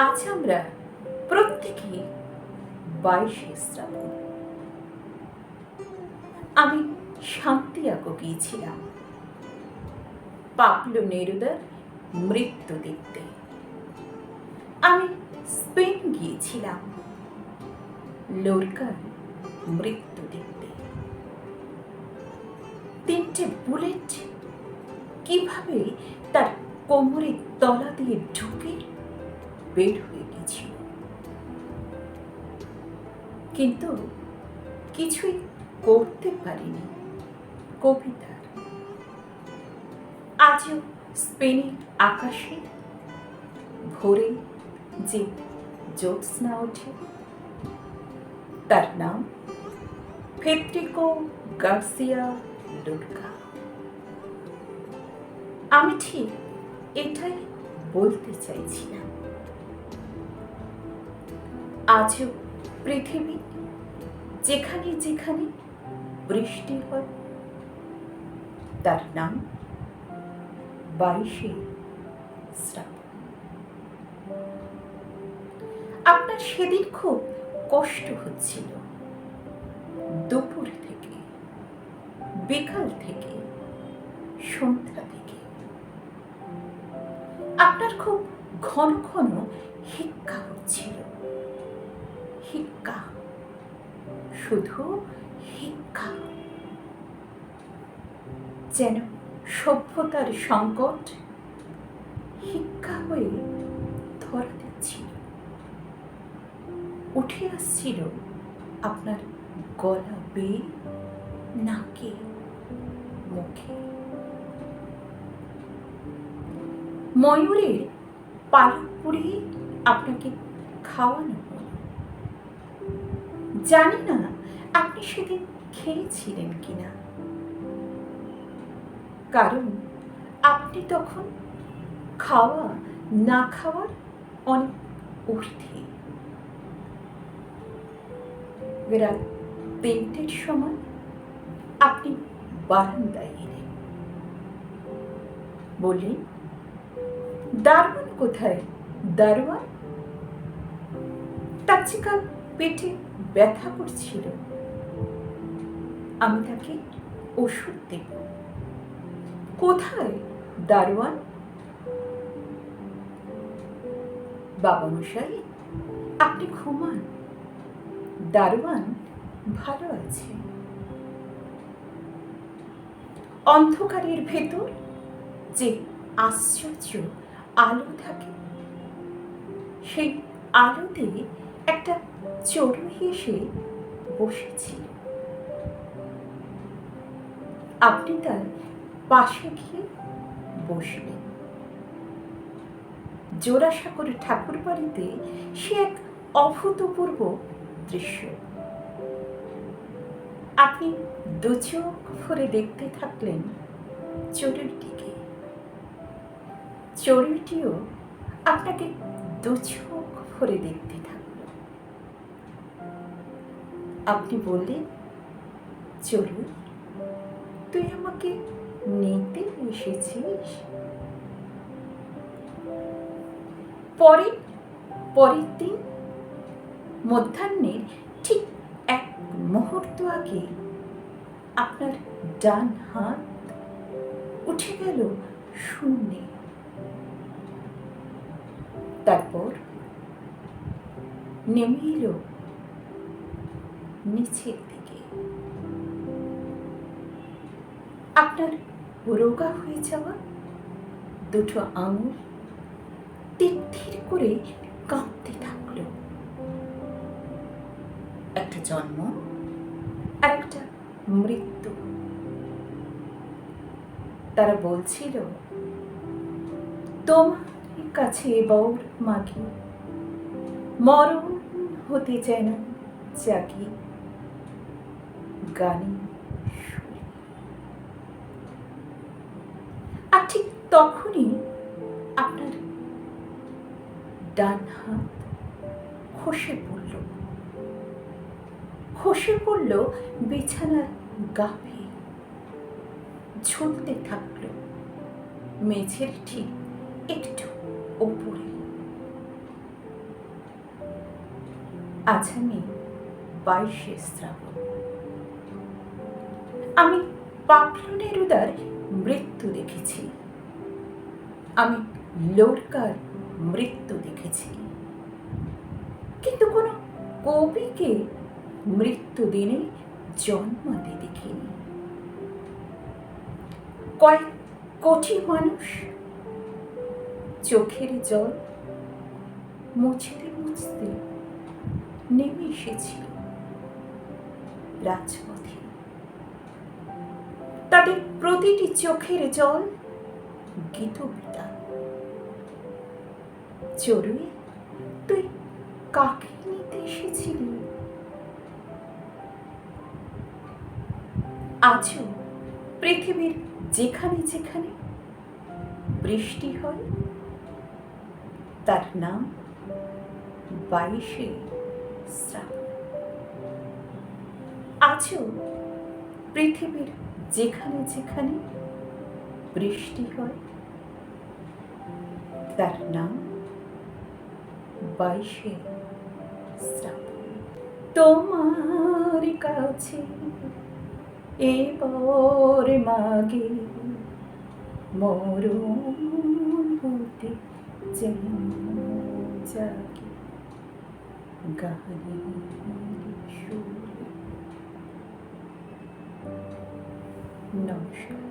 আজ আমরা প্রত্যেকে বাইশে শ্রাবণ আমি শান্তিয়াকো গিয়েছিলাম। পাবলো নেরুদার মৃত্যু দেখতে। আমি স্পেন গিয়েছিলাম। লোরকার মৃত্যু দেখতে। তিনটে বুলেট কীভাবে তার কোমরের তলা দিয়ে ঢুকে বের হয়ে গেছিল কিন্তু কিছুই করতে পারিনি কবিতার। আজও স্পেনের আকাশে ভোরে যে জ্যোৎস্না ওঠে, তার নাম ফেত্রিকো গার্সিয়া লুরকা আমি ঠিক এটাই বলতে চাইছিলাম। আজও পৃথিবী যেখানে যেখানে বৃষ্টি হয়, তার নাম বাইশে আপনার সেদিন খুব কষ্ট হচ্ছিল। দুপুর থেকে, বিকাল থেকে, সন্ধ্যা থেকে। আপনার খুব ঘন ঘন হিক্কা হচ্ছিল। হিক্কা শুধু হিক্কা যেন সভ্যতার সংকট শিক্ষা হয়ে ধরা দিচ্ছিল। উঠে আসছিল আপনার গলা বেয়ে, নাকে, মুখে। ময়ূরের পালক পুড়িয়ে আপনাকে খাওয়ানো জানি না, আপনি সেদিন খেয়েছিলেন কিনা? কারণ আপনি তখন খাওয়া, না খাওয়ার অনেক ঊর্ধ্বে। রাত তিনটের সময় আপনি বারান্দায় এলেন। বললেন, দারোয়ান কোথায়? দারোয়ান? তার কাল পেটে ব্যথা করছিল। আমি তাকে ওষুধ দেব। কোথায়, দারোয়ান? বাবা মশাই আপনি ঘুমান। দারোয়ান ভালো আছে। অন্ধকারের ভেতর যে আশ্চর্য আলো থাকে, সেই আলোতে একটা চড়ুই এসে বসেছিল আপনি তার পাশে গিয়ে বসলেন। জোড়াসাগর ঠাকুর বাড়িতে সে এক অভূতপূর্ব দৃশ্য। আপনি দু চোখ ভরে দেখতে থাকলেন চড়ুইটিকে চড়ুইটিও আপনাকে দু চোখ ভরে দেখতে থাকল আপনি বললেন চলুন, তুই আমাকে নিতে এসেছিস? পরে, পরের দিন, মধ্যাহ্নের ঠিক এক মুহূর্ত আগে আপনার ডান হাত উঠে গেল শূন্যে। তারপর নেমে এলো নিচের দিকে। আপনার রোগা হয়ে যাওয়া দুটো আঙুল তীর করে কাঁপতে থাকল। একটা জন্ম, একটা মৃত্যু। তারা বলছিল তোমার কাছে বর মাগি, মরণ হতে যেন জাগি গানে। আর ঠিক তখনই আপনার ডান হাত খসে পড়ল। খসে পড়ল, বিছানার গাফে ঝুলতে থাকল। মেঝের ঠিক একটু ওপরে। আজ আমি বাইশে শ্রাবণ। আমি পাপলু নেরুদার মৃত্যু দেখেছি। আমি লোরকার মৃত্যু দেখেছি। কিন্তু কোনো কবিকে মৃত্যু দিনে জন্মাতে দেখিনি। কয়েক কোটি মানুষ চোখের জল মুছতে মুছতে নেমে এসেছিল রাজপথে। প্রতিটি চোখের জল গীতবিতা চড়ুই তুই কাকে নিতে এসেছিলি? আজও পৃথিবীর যেখানে যেখানে বৃষ্টি হয়, তার নাম বাইশে শ্রাবণ। আজও পৃথিবীর যেখানে যেখানে বৃষ্টি হয়, তার নাম বাইশে শ্রাবণ। তোমার কাছে এবার মাগে মরণ হতে যেন জাগে গানের সুরে। 冷却。